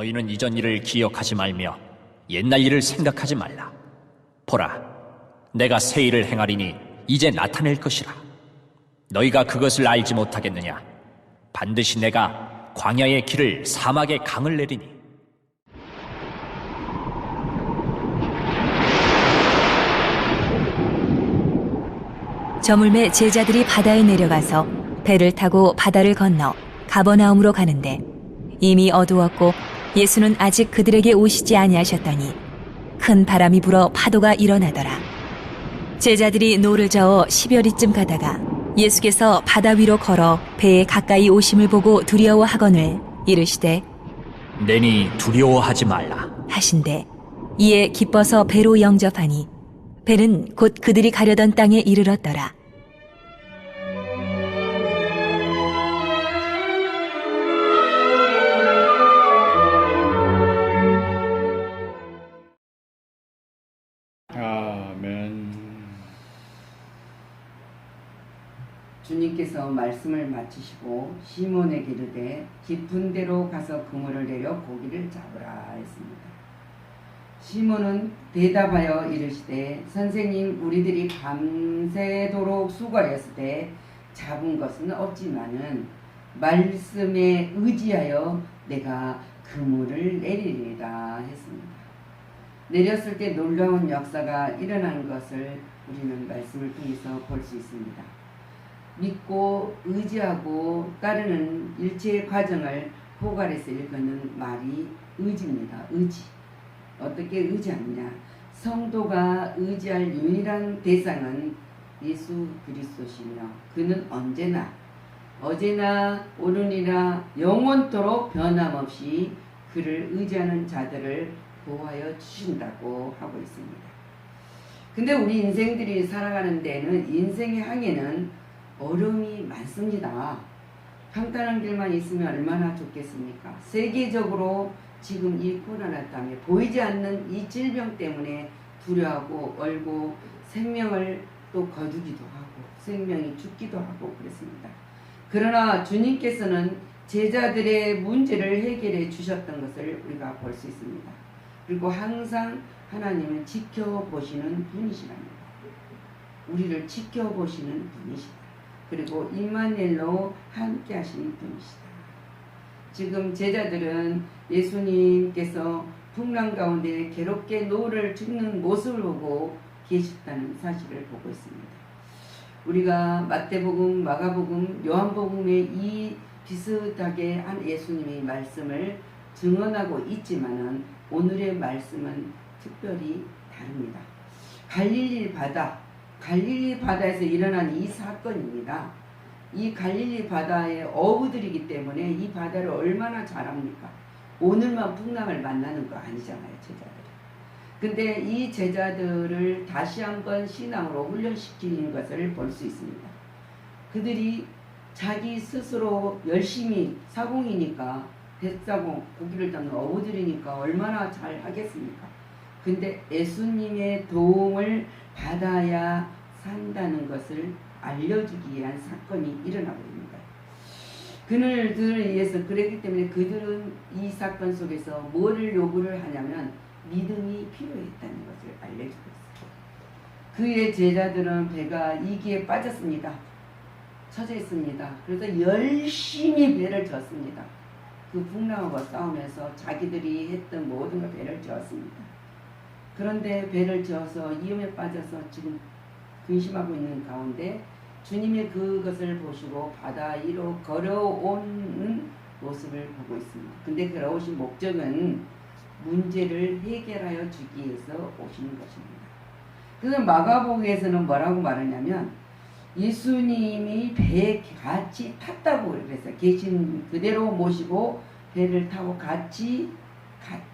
너희는 이전 일을 기억하지 말며 옛날 일을 생각하지 말라. 보라, 내가 새 일을 행하리니 이제 나타낼 것이라. 너희가 그것을 알지 못하겠느냐? 반드시 내가 광야의 길을 사막의 강을 내리니 저물매 제자들이 바다에 내려가서 배를 타고 바다를 건너 가버나움으로 가는데 이미 어두웠고 예수는 아직 그들에게 오시지 아니하셨더니 큰 바람이 불어 파도가 일어나더라. 제자들이 노를 저어 십여리쯤 가다가 예수께서 바다 위로 걸어 배에 가까이 오심을 보고 두려워하거늘 이르시되 내니 두려워하지 말라. 하신대 이에 기뻐서 배로 영접하니 배는 곧 그들이 가려던 땅에 이르렀더라. 주님께서 말씀을 마치시고 시몬에게 이르되 깊은 데로 가서 그물을 내려 고기를 잡으라 했습니다. 시몬은 대답하여 이르시되 선생님 우리들이 밤새도록 수고하였을 때 잡은 것은 없지만은 말씀에 의지하여 내가 그물을 내리리라 했습니다. 내렸을 때 놀라운 역사가 일어난 것을 우리는 말씀을 통해서 볼 수 있습니다. 믿고 의지하고 따르는 일체의 과정을 포괄해서 읽는 말이 의지입니다. 의지. 어떻게 의지하느냐? 성도가 의지할 유일한 대상은 예수 그리스도시며 그는 언제나 어제나 오늘이나 영원토록 변함없이 그를 의지하는 자들을 보호하여 주신다고 하고 있습니다. 근데 우리 인생들이 살아가는 데는 인생의 항해는 어려움이 많습니다. 평탄한 길만 있으면 얼마나 좋겠습니까? 세계적으로 지금 이 코로나 때문에 보이지 않는 이 질병 때문에 두려워하고 얼고 생명을 또 거두기도 하고 생명이 죽기도 하고 그렇습니다. 그러나 주님께서는 제자들의 문제를 해결해 주셨던 것을 우리가 볼 수 있습니다. 그리고 항상 하나님은 지켜보시는 분이시랍니다. 우리를 지켜보시는 분이시다. 그리고 임마넬로 함께 하시는 분이시다. 지금 제자들은 예수님께서 풍랑 가운데 괴롭게 노를 죽는 모습을 보고 계셨다는 사실을 보고 있습니다. 우리가 마태복음, 마가복음, 요한복음에 이 비슷하게 한 예수님의 말씀을 증언하고 있지만은 오늘의 말씀은 특별히 다릅니다. 갈릴리 바다, 갈릴리 바다에서 일어난 이 사건입니다. 이 갈릴리 바다의 어부들이기 때문에 이 바다를 얼마나 잘 압니까? 오늘만 풍랑을 만나는 거 아니잖아요, 제자들. 근데 이 제자들을 다시 한번 신앙으로 훈련시키는 것을 볼 수 있습니다. 그들이 자기 스스로 열심히 사공이니까 대사공 고기를 잡는 어부들이니까 얼마나 잘 하겠습니까? 근데 예수님의 도움을 받아야 산다는 것을 알려주기 위한 사건이 일어나고 거예요. 그들을 위해서 그랬기 때문에 그들은 이 사건 속에서 뭐를 요구를 하냐면 믿음이 필요했다는 것을 알려주고 있어요. 그의 제자들은 배가 이기에 빠졌습니다. 처져 있습니다. 그래서 열심히 배를 졌습니다. 그 풍랑하고 싸우면서 자기들이 했던 모든 걸 배를 저었습니다. 그런데 배를 저어서 위험에 빠져서 지금 근심하고 있는 가운데 주님의 그것을 보시고 바다 위로 걸어오는 모습을 보고 있습니다. 근데 걸어오신 목적은 문제를 해결하여 주기 위해서 오시는 것입니다. 그래서 마가복음에서는 뭐라고 말하냐면 예수님이 배에 같이 탔다고 그래서 계신 그대로 모시고 배를 타고 같이 갔다.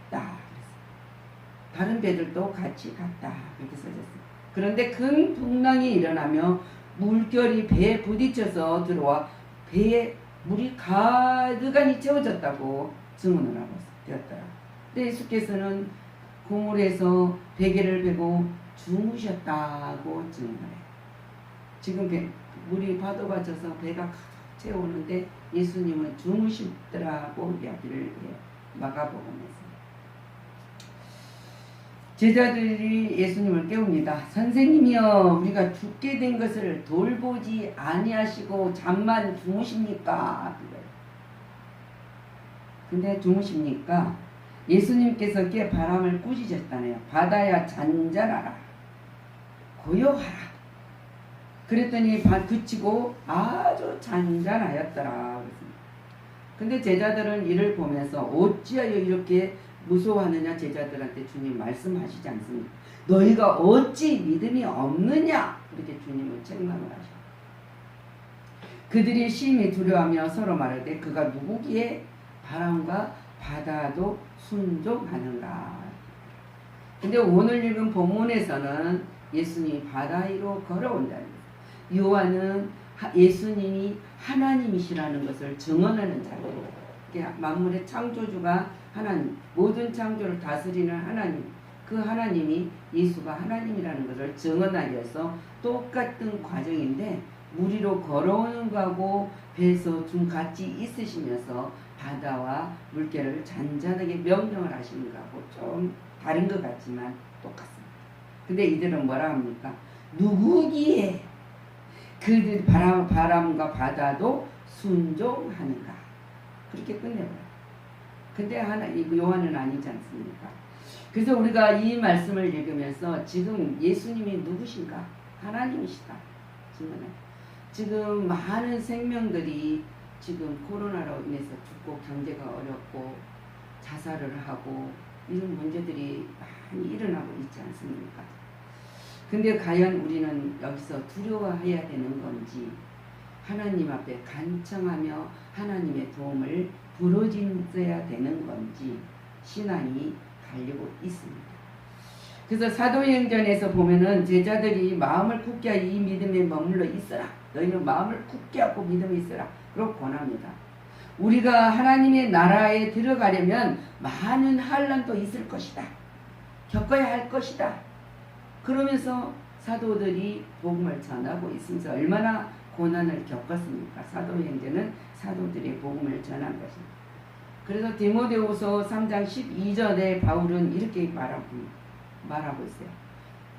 다른 배들도 같이 갔다. 이렇게 써졌어요. 그런데 큰 풍랑이 일어나며 물결이 배에 부딪혀서 들어와 배에 물이 가득하니 채워졌다고 증언을 하고 되었더라. 근데 예수께서는 고물에서 베개를 베고 주무셨다고 증언을 해요. 지금 배, 물이 파도가 져서 배가 가득 채우는데 예수님은 주무시더라고 이야기를 해요. 마가복음에서 제자들이 예수님을 깨웁니다. 선생님이여 우리가 죽게 된 것을 돌보지 아니하시고 잠만 주무십니까? 근데 주무십니까? 예수님께서 깨 바람을 꾸짖었다네요. 바다야 잔잔하라. 고요하라. 그랬더니 바- 그치고 아주 잔잔하였더라. 근데 제자들은 이를 보면서 어찌하여 이렇게 무서워하느냐 제자들한테 주님 말씀하시지 않습니까? 너희가 어찌 믿음이 없느냐? 그렇게 주님은 책망을 하셔. 그들이 심히 두려워하며 서로 말하되 그가 누구기에 바람과 바다도 순종하는가? 근데 오늘 읽은 본문에서는 예수님이 바다 위로 걸어온다는 거예요. 요한은 하- 예수님이 하나님이시라는 것을 증언하는. 이게 만물의 창조주가 하나님, 모든 창조를 다스리는 하나님, 그 하나님이 예수가 하나님이라는 것을 증언하기 위해서 똑같은 과정인데 물 위로 걸어오는 거하고 배에서 좀 같이 있으시면서 바다와 물결을 잔잔하게 명령을 하시는 거하고 좀 다른 것 같지만 똑같습니다. 근데 이들은 뭐라 합니까? 누구기에 그들 바람, 바람과 바다도 순종하는가? 그렇게 끝내버려요. 근데 하나, 이 요한은 아니지 않습니까? 그래서 우리가 이 말씀을 읽으면서 지금 예수님이 누구신가? 하나님이시다. 지금 많은 생명들이 지금 코로나로 인해서 죽고 경제가 어렵고 자살을 하고 이런 문제들이 많이 일어나고 있지 않습니까? 근데 과연 우리는 여기서 두려워해야 되는 건지 하나님 앞에 간청하며 하나님의 도움을 부르짖어야 되는 건지 신앙이 갈리고 있습니다. 그래서 사도행전에서 보면은 제자들이 마음을 굳게 이 믿음에 머물러 있어라. 너희는 마음을 굳게 하고 믿음에 있어라. 그렇게 권합니다. 우리가 하나님의 나라에 들어가려면 많은 환란도 있을 것이다. 겪어야 할 것이다. 그러면서 사도들이 복음을 전하고 있으면서 얼마나 고난을 겪었습니까? 사도행전은 사도들의 복음을 전한 것입니다. 그래서 디모데후서 3장 12절에 바울은 이렇게 말하고, 말하고 있어요.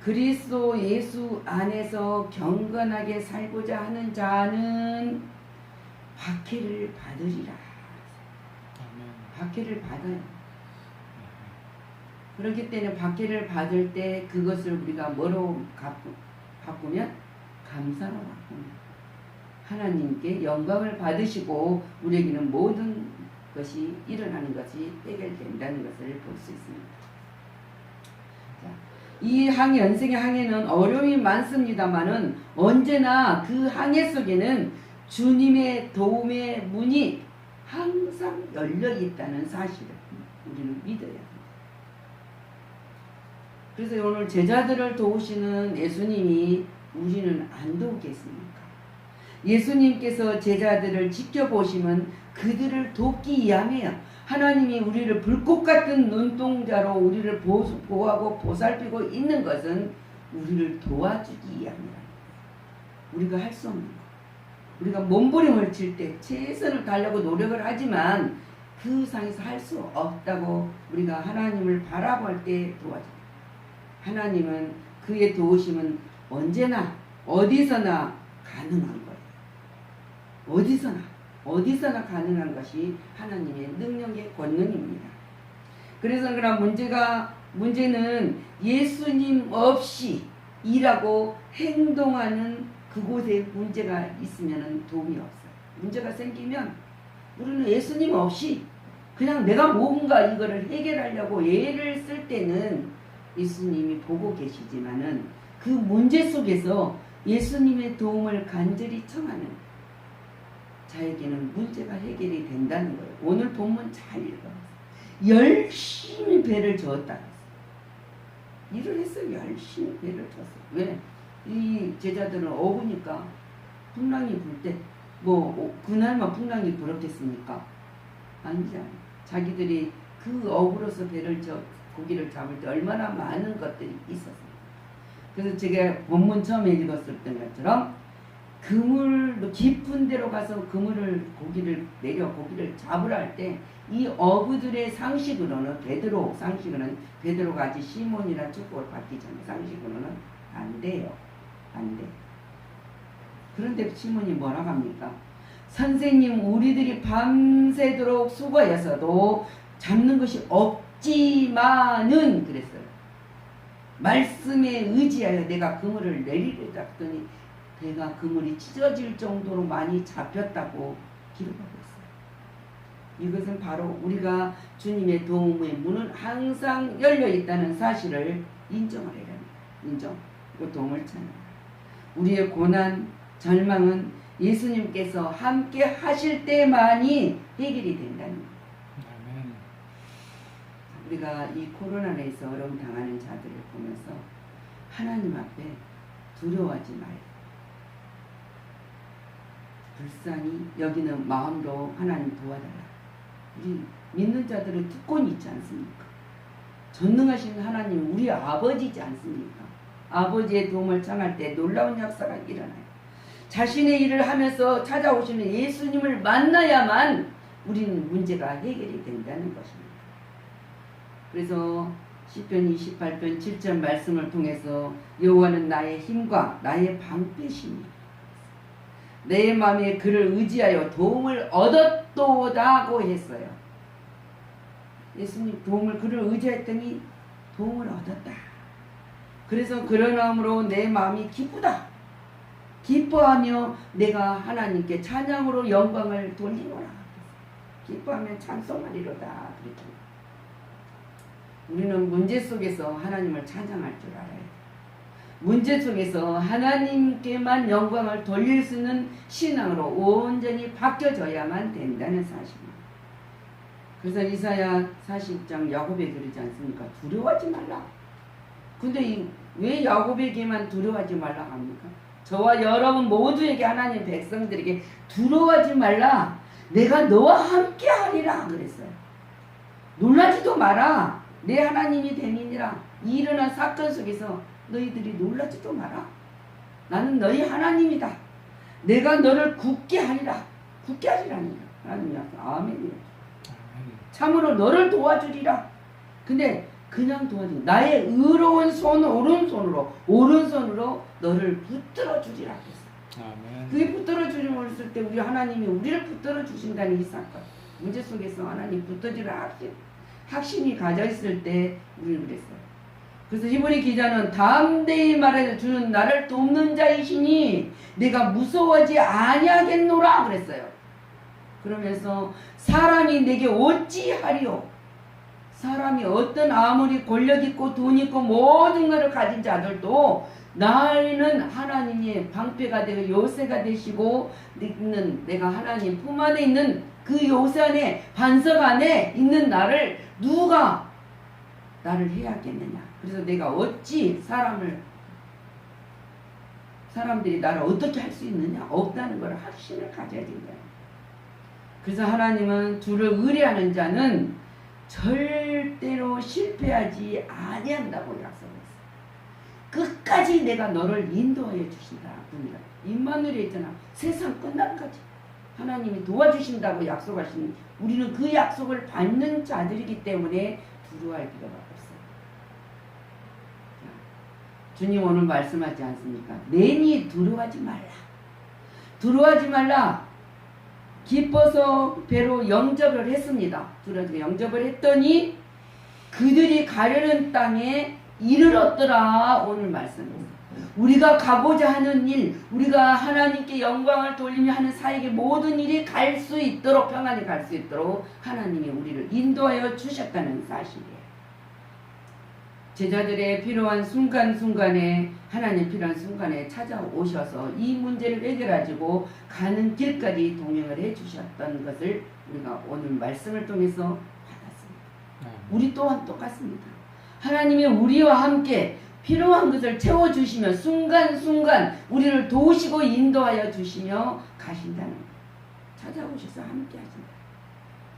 그리스도 예수 안에서 경건하게 살고자 하는 자는 박해를 받으리라. 박해를 받아요. 그렇기 때문에 박해를 받을 때 그것을 우리가 뭐로 갚- 바꾸면 감사로 바꿉니다. 하나님께 영광을 받으시고 우리에게는 모든 것이 일어나는 것이 해결된다는 것을 볼 수 있습니다. 자, 이 항해, 연생의 항해는 어려움이 많습니다만은 언제나 그 항해 속에는 주님의 도움의 문이 항상 열려 있다는 사실을 우리는 믿어야 합니다. 그래서 오늘 제자들을 도우시는 예수님이 우리는 안 도우겠습니까? 예수님께서 제자들을 지켜보시면 그들을 돕기 위함이에요. 하나님이 우리를 불꽃 같은 눈동자로 우리를 보- 보호하고 보살피고 있는 것은 우리를 도와주기 위함이라. 우리가 할 수 없는 거. 우리가 몸부림을 칠 때 최선을 다하려고 노력을 하지만 그 상에서 할 수 없다고 우리가 하나님을 바라볼 때 도와줍니다. 하나님은 그의 도우심은 언제나 어디서나 가능한 거예요. 어디서나 어디서나 가능한 것이 하나님의 능력의 권능입니다. 그래서 그런 문제가 문제는 예수님 없이 일하고 행동하는 그곳에 문제가 있으면 도움이 없어요. 문제가 생기면 우리는 예수님 없이 그냥 내가 뭔가 이거를 해결하려고 애를 쓸 때는 예수님이 보고 계시지만은 그 문제 속에서 예수님의 도움을 간절히 청하는 자에게는 문제가 해결이 된다는 거예요. 오늘 본문 잘 읽어보세요. 열심히 배를 저었다. 일을 했어요. 열심히 배를 쳤어요. 왜? 이 제자들은 어부니까 풍랑이 불 때 뭐 그날만 풍랑이 불었겠습니까? 아니잖아요. 자기들이 그 어부로서 배를 저 고기를 잡을 때 얼마나 많은 것들이 있었어요. 그래서 제가 본문 처음에 읽었을 때 것처럼 그물 깊은 데로 가서 그물을 고기를 내려 고기를 잡으라 할 때 이 어부들의 상식으로는 베드로 상식으로는 베드로가 아직 시몬이라 축복을 받기 전에 상식으로는 안 돼요. 안 돼. 그런데 시몬이 뭐라고 합니까? 선생님 우리들이 밤새도록 수고해서도 잡는 것이 없지만은 그랬어요. 말씀에 의지하여 내가 그물을 내리려 했더니 배가 그물이 찢어질 정도로 많이 잡혔다고 기록하고 있어요. 이것은 바로 우리가 주님의 도움의 문은 항상 열려 있다는 사실을 인정하려는. 인정. 그 도움을 찾는. 우리의 고난, 절망은 예수님께서 함께 하실 때만이 해결이 된다는 거예요. 아멘. 우리가 이 코로나에서 어려움 당하는 자들을 보면서 하나님 앞에 두려워하지 말고 불쌍히 여기는 마음으로 하나님 도와달라. 우리 믿는 자들은 특권이 있지 않습니까? 전능하신 하나님 우리 아버지지 않습니까? 아버지의 도움을 청할 때 놀라운 역사가 일어나요. 자신의 일을 하면서 찾아오시는 예수님을 만나야만 우리는 문제가 해결이 된다는 것입니다. 그래서 시편 28편 7절 말씀을 통해서 여호와는 나의 힘과 나의 방패시니 내 마음에 그를 의지하여 도움을 얻었도다고 했어요. 예수님 도움을 그를 의지했더니 도움을 얻었다. 그래서 그러함으로 내 마음이 기쁘다. 기뻐하며 내가 하나님께 찬양으로 영광을 돌리노라. 기뻐하며 찬송하리로다. 그랬죠. 우리는 문제 속에서 하나님을 찬양할 줄 알아야 돼. 문제 속에서 하나님께만 영광을 돌릴 수 있는 신앙으로 온전히 바뀌어져야만 된다는 사실입니다. 그래서 이사야 40장 야곱에 그러지 않습니까? 두려워하지 말라. 근데 이, 왜 야곱에게만 두려워하지 말라 합니까? 저와 여러분 모두에게 하나님 백성들에게 두려워하지 말라. 내가 너와 함께 하리라 그랬어요. 놀라지도 마라. 내 하나님이 됨이니라. 이 일어난 사건 속에서 너희들이 놀라지도 마라. 나는 너희 하나님이다. 내가 너를 굳게 하리라. 굳게 하리라니. 하나님이 아멘이요. 아멘. 참으로 너를 도와주리라. 근데 그냥 도와주 나의 의로운 손 오른손으로 오른손으로 너를 붙들어 주리라 했어. 아멘. 그게 붙들어 했을 때 우리 하나님이 우리를 붙들어 주신다는 이 사건. 문제 속에서 하나님 붙들지를 확신, 확신이 가져 있을 때 우리는 그랬어요. 그래서 히브리 기자는 담대히 말해 주는 나를 돕는 자이시니 내가 무서워하지 아니하겠노라 그랬어요. 그러면서 사람이 내게 어찌하리요? 사람이 어떤 아무리 권력 있고 돈 있고 모든 것을 가진 자들도 나는 하나님의 방패가 되고 요새가 되시고 있는 내가 하나님 품 안에 있는 그 요새 안에 반석 안에 있는 나를 누가 나를 해야겠느냐. 그래서 내가 어찌 사람을 사람들이 나를 어떻게 할 수 있느냐 없다는 걸 확신을 가져야 된다. 그래서 하나님은 주를 의뢰하는 자는 절대로 실패하지 아니한다고 약속했어요. 끝까지 내가 너를 인도하여 주신다. 임마누엘에 있잖아. 세상 끝날까지 하나님이 도와주신다고 약속하신 우리는 그 약속을 받는 자들이기 때문에 두려워할 필요가 없어요. 자, 주님 오늘 말씀하지 않습니까? 내니 두려워하지 말라. 두려워하지 말라. 기뻐서 배로 영접을 했습니다. 두려워 영접을 했더니 그들이 가려는 땅에 이르렀더라 오늘 말씀입니다. 우리가 가고자 하는 일, 우리가 하나님께 영광을 돌리며 하는 사역의 모든 일이 갈 수 있도록 평안히 갈 수 있도록 하나님이 우리를 인도하여 주셨다는 사실이에요. 제자들의 필요한 순간순간에 하나님 필요한 순간에 찾아오셔서 이 문제를 해결하시고 가는 길까지 동행을 해주셨던 것을 우리가 오늘 말씀을 통해서 받았습니다. 아멘. 우리 또한 똑같습니다. 하나님이 우리와 함께 필요한 것을 채워주시며 순간순간 우리를 도우시고 인도하여 주시며 가신다는 것. 찾아오셔서 함께 하신다.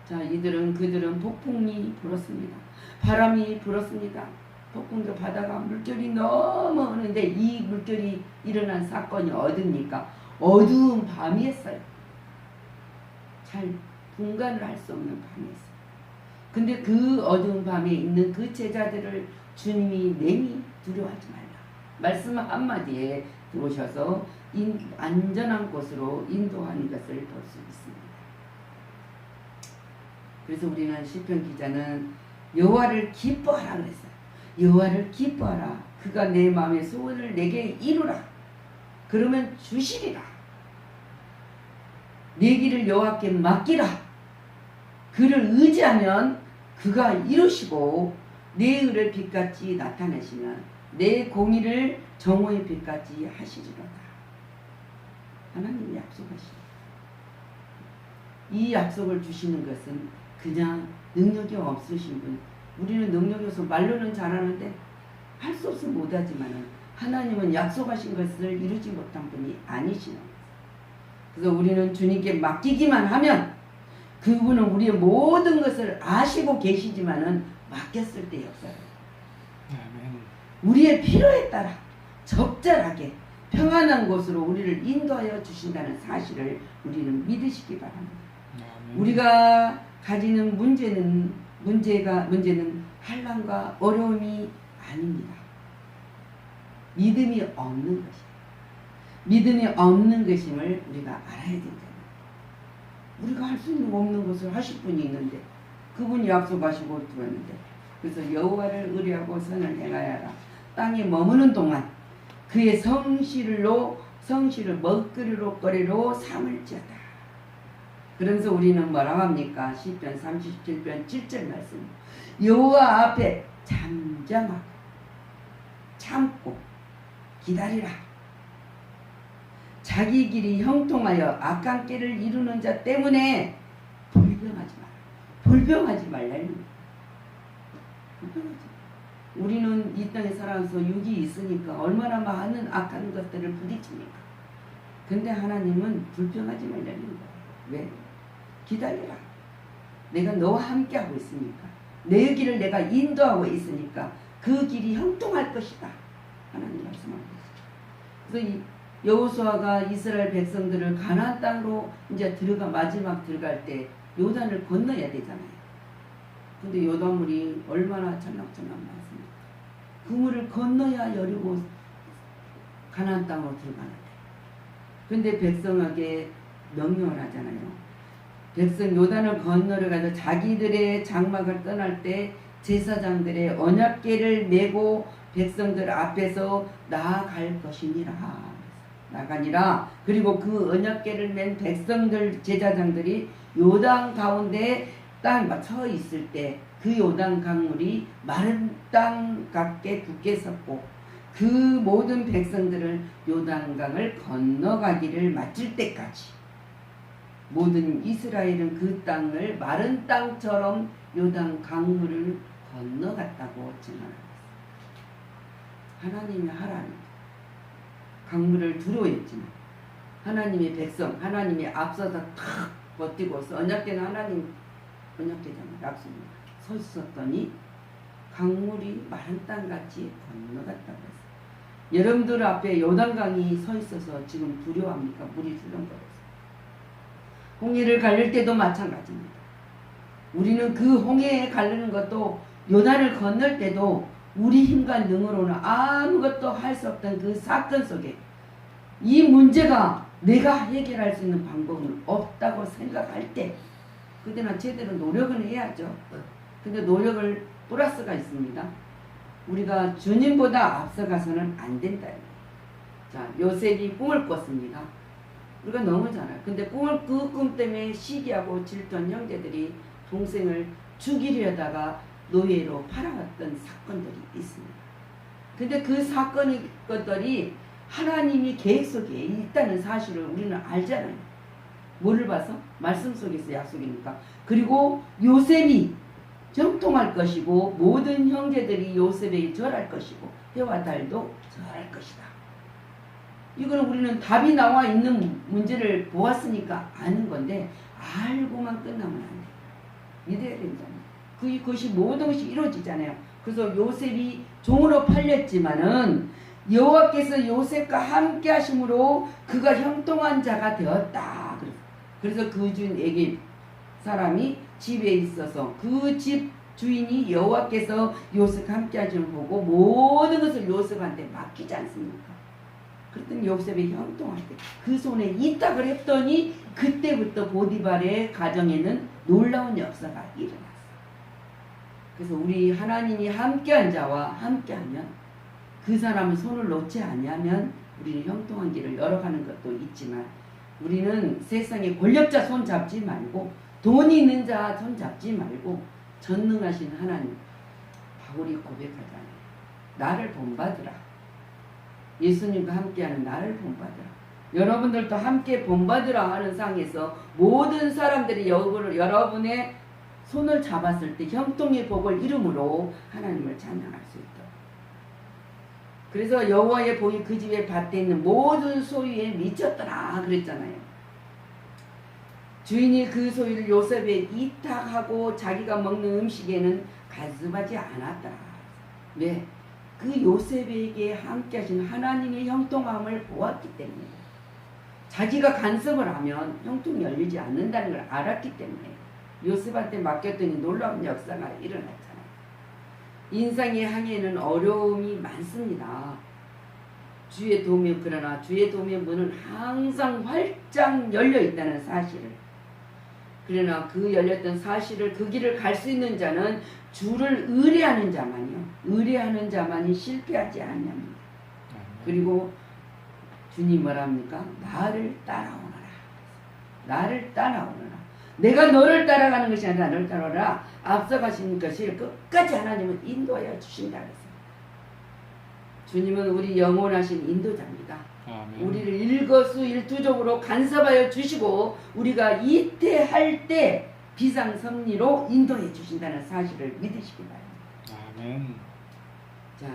자, 이들은 그들은 폭풍이 불었습니다. 바람이 불었습니다. 폭풍도 바다가 물결이 너무 오는데 이 물결이 일어난 사건이 어딥니까? 어두운 밤이었어요. 잘 분간을 할 수 없는 밤이었어요. 근데 그 어두운 밤에 있는 그 제자들을 주님이 내니 두려워하지 말라. 말씀 한마디에 들어오셔서 인, 안전한 곳으로 인도하는 것을 볼 수 있습니다. 그래서 우리는 시편 기자는 여호와를 기뻐하라 그랬어요. 여호와를 기뻐하라. 그가 내 마음의 소원을 내게 이루라. 그러면 주시리라. 내 길을 여호와께 맡기라. 그를 의지하면 그가 이루시고 내 의를 빛같이 나타내시면 내 공의를 정오의 빛같이 하시리로다. 하나님이 약속하시니 이 약속을 주시는 것은 그냥 능력이 없으신 분. 우리는 능력이 없어 말로는 잘하는데 할 수 없으면 못하지만은 하나님은 약속하신 것을 이루지 못한 분이 아니시는 거예요. 그래서 우리는 주님께 맡기기만 하면 그분은 우리의 모든 것을 아시고 계시지만은 맡겼을 때 역사를. 우리의 필요에 따라 적절하게 평안한 곳으로 우리를 인도하여 주신다는 사실을 우리는 믿으시기 바랍니다. 우리가 가지는 문제는 문제가 문제는 한란과 어려움이 아닙니다. 믿음이 없는 것이 믿음이 없는 것임을 우리가 알아야 된다. 우리가 할 수 있는 없는 것을 하실 분이 있는데 그분이 약속하시고 들었는데 그래서 여호와를 의뢰하고 선을 행하여라. 땅에 머무는 동안 그의 성실로 성실을 먹거리로 거리로 삼을지어다. 그러면서 우리는 뭐라고 합니까? 시편 37편 7절 말씀. 여호와 앞에 잠잠하고 참고 기다리라. 자기 길이 형통하여 악한 길을 이루는 자 때문에 불평하지 마라. 불평하지 거예요. 불평하지 마. 우리는 이 땅에 살아서 육이 있으니까 얼마나 많은 악한 것들을 부딪힙니까? 근데 하나님은 불평하지 말라는 거예요. 왜? 기다리라. 내가 너와 함께하고 있으니까. 내 길을 내가 인도하고 있으니까 그 길이 형통할 것이다. 하나님 말씀하고 있어요. 그래서 이 여호수아가 이스라엘 백성들을 가나안 땅으로 이제 들어가 마지막 들어갈 때 요단을 건너야 되잖아요. 근데 요단물이 얼마나 전락전락 많습니까? 그 물을 건너야 여리고 가나안 땅으로 들어가는데. 근데 백성에게 명령을 하잖아요. 백성 요단을 건너려 가서 자기들의 장막을 떠날 때 제사장들의 언약궤를 메고 백성들 앞에서 나아갈 것이니라. 나가니라. 그리고 그 언약궤를 맨 백성들 제사장들이 요단 가운데 땅서 있을 때 그 요단 강물이 마른 땅 같게 굳게 섰고 그 모든 백성들을 요단강을 건너가기를 마칠 때까지 모든 이스라엘은 그 땅을 마른 땅처럼 요단 강물을 건너갔다고 증언합니다. 하나님이 하라는 강물을 두려워했지만 하나님의 백성, 하나님이 앞서서 탁 버티고서 언약궤는 하나님 언약궤잖아요. 약속이 서 있었더니 강물이 마른 땅같이 건너갔다고 했어요. 여러분들 앞에 요단강이 서 있어서 지금 두려워합니까? 물이 출렁거려서. 홍해를 갈릴 때도 마찬가지입니다. 우리는 그 홍해에 가르는 것도 요단을 건널 때도 우리 힘과 능으로는 아무것도 할 수 없던 그 사건 속에 이 문제가 내가 해결할 수 있는 방법은 없다고 생각할 때 그때는 제대로 노력은 해야죠. 근데 노력을 플러스가 있습니다. 우리가 주님보다 앞서가서는 안 된다. 자, 요셉이 꿈을 꿨습니다. 우리가 너무 잘 알아요. 근데 꿈을 그 꿈 때문에 시기하고 질투한 형제들이 동생을 죽이려다가 노예로 팔아왔던 사건들이 있습니다. 근데 그 사건이 것들이 하나님이 계획 속에 있다는 사실을 우리는 알잖아요. 뭐를 봐서? 말씀 속에서 약속이니까. 그리고 요셉이 정통할 것이고 모든 형제들이 요셉에게 절할 것이고 해와 달도 절할 것이다. 이거는 우리는 답이 나와 있는 문제를 보았으니까 아는 건데 알고만 끝나면 안 돼. 믿어야 된다는 그, 그것이 모든 것이 이루어지잖아요. 그래서 요셉이 종으로 팔렸지만은 여호와께서 요셉과 함께 하심으로 그가 형통한 자가 되었다. 그래서 그 주인에게 사람이 집에 있어서 그 집 주인이 여호와께서 요셉과 함께 하심을 보고 모든 것을 요셉한테 맡기지 않습니까? 그랬더니 요셉이 형통할 때 그 손에 이탁을 했더니 그때부터 보디발의 가정에는 놀라운 역사가 일어났어요. 그래서 우리 하나님이 함께한 자와 함께하면 그 사람은 손을 놓지 않으면 우리는 형통한 길을 열어가는 것도 있지만 우리는 세상의 권력자 손 잡지 말고 돈이 있는 자 손 잡지 말고 전능하신 하나님 바울이 고백하잖아요. 나를 본받으라. 예수님과 함께하는 나를 본받으라. 여러분들도 함께 본받으라 하는 상에서 모든 사람들이 여러분의 손을 잡았을 때 형통의 복을 이름으로 하나님을 찬양할 수 있도록. 그래서 여호와의 복이 그 집에 밭에 있는 모든 소유에 미쳤더라 그랬잖아요. 주인이 그 소유를 요셉에 이탁하고 자기가 먹는 음식에는 간섭하지 않았더라. 왜? 그 요셉에게 함께하신 하나님의 형통함을 보았기 때문에 자기가 간섭을 하면 형통이 열리지 않는다는 걸 알았기 때문에 요셉한테 맡겼더니 놀라운 역사가 일어났잖아요. 인생의 항해는 어려움이 많습니다. 주의 도움이 그러나 주의 도움의 문은 항상 활짝 열려 있다는 사실을 그러나 그 열렸던 사실을 그 길을 갈 수 있는 자는 주를 의뢰하는 자만이요 의뢰하는 자만이 실패하지 않냐입니다. 그리고 주님 뭐랍니까? 나를 따라오너라. 나를 따라오너라. 내가 너를 따라가는 것이 아니라 너를 따라오라. 앞서가신 것이 끝까지 하나님은 인도하여 주신다. 주님은 우리 영원하신 인도자입니다. 아멘. 우리를 일거수일투족으로 간섭하여 주시고 우리가 이태할 때 비상섭리로 인도해 주신다는 사실을 믿으시기 바랍니다. 아멘. 자,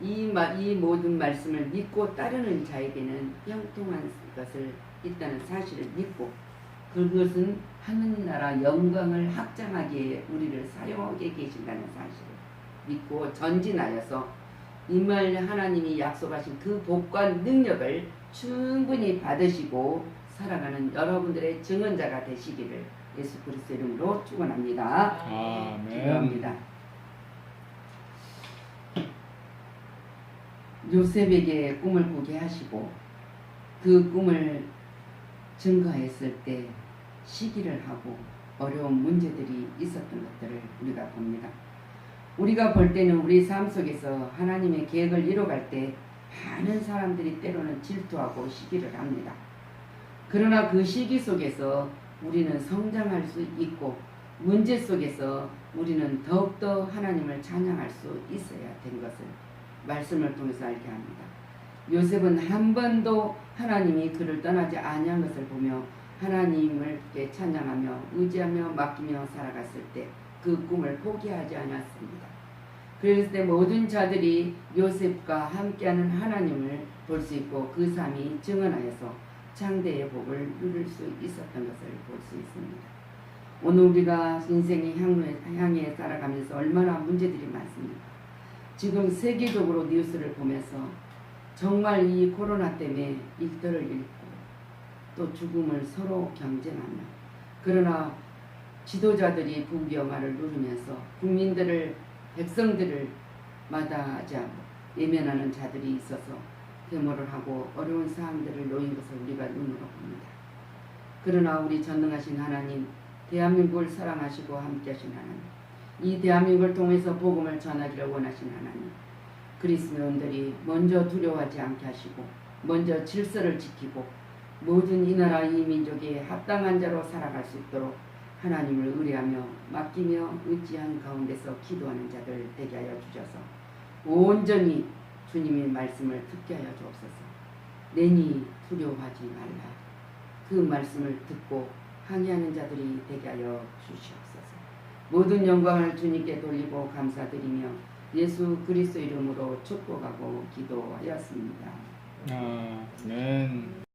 이, 마, 이 모든 말씀을 믿고 따르는 자에게는 형통한 것을 있다는 사실을 믿고 그것은 하늘나라 영광을 확장하기에 우리를 사용하게 계신다는 사실을 믿고 전진하여서 이말 하나님이 약속하신 그 복과 능력을 충분히 받으시고 살아가는 여러분들의 증언자가 되시기를 예수 그리스도 이름으로 축원합니다. 아멘. 기도합니다. 요셉에게 꿈을 꾸게 하시고 그 꿈을 증거했을 때 시기를 하고 어려운 문제들이 있었던 것들을 우리가 봅니다. 우리가 볼 때는 우리 삶 속에서 하나님의 계획을 이뤄갈 때 많은 사람들이 때로는 질투하고 시기를 합니다. 그러나 그 시기 속에서 우리는 성장할 수 있고 문제 속에서 우리는 더욱더 하나님을 찬양할 수 있어야 된 것을 말씀을 통해서 알게 합니다. 요셉은 한 번도 하나님이 그를 떠나지 아니한 것을 보며 하나님을 찬양하며 의지하며 맡기며 살아갔을 때 그 꿈을 포기하지 않았습니다. 그랬을 때 모든 자들이 요셉과 함께하는 하나님을 볼 수 있고 그 삶이 증언하여서 장대의 복을 누릴 수 있었던 것을 볼 수 있습니다. 오늘 우리가 인생의 향로에, 향해 살아가면서 얼마나 문제들이 많습니까? 지금 세계적으로 뉴스를 보면서 정말 이 코로나 때문에 일들을 잃고 또 죽음을 서로 경쟁하며 그러나 지도자들이 부귀영화를 누리면서 국민들을 백성들을 마다하지 예면하는 자들이 있어서 데모를 하고 어려운 사항들을 놓인 것을 우리가 눈으로 봅니다. 그러나 우리 전능하신 하나님, 대한민국을 사랑하시고 함께하신 하나님, 이 대한민국을 통해서 복음을 전하기를 원하신 하나님, 그리스도인들이 먼저 두려워하지 않게 하시고 먼저 질서를 지키고 모든 이 나라 이 민족이 합당한 자로 살아갈 수 있도록 하나님을 의뢰하며 맡기며 의지한 가운데서 기도하는 자들 되게 하여 주셔서 온전히 주님의 말씀을 듣게 하여 주옵소서. 내니 두려워하지 말라. 그 말씀을 듣고 항의하는 자들이 되게 하여 주시옵소서. 모든 영광을 주님께 돌리고 감사드리며 예수 그리스도 이름으로 축복하고 기도하였습니다. 아멘.